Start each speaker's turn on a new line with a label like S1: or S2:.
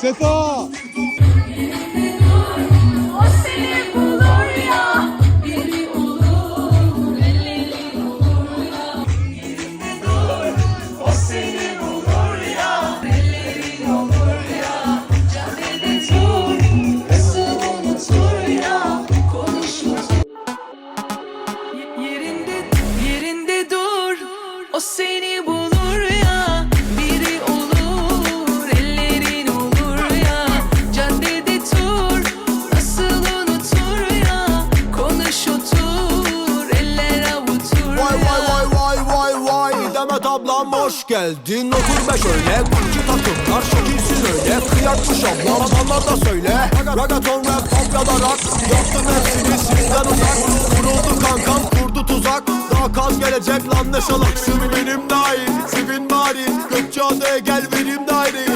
S1: Sefa.
S2: O seni bulur ya. Biri olur elleri olur ya. O seni bulur ya. Ellerin olur ya. Caddede tur Nasıl unutur ya. Konuşur Yerinde, yerinde dur. O seni
S3: Demet ablam hoş geldin. Otur be şöyle Kuki takımlar şekilsiz öyle. Kıyartmış ablam Bana da söyle. Ragaton rap pop ya da rock Yaptım hepsini sizden uzak. Vuruldu kankam kurdu tuzak. Daha kaz gelecek lan ne salaksın benim dahil Sivin bari Gökçeada'ya gel benim daireyi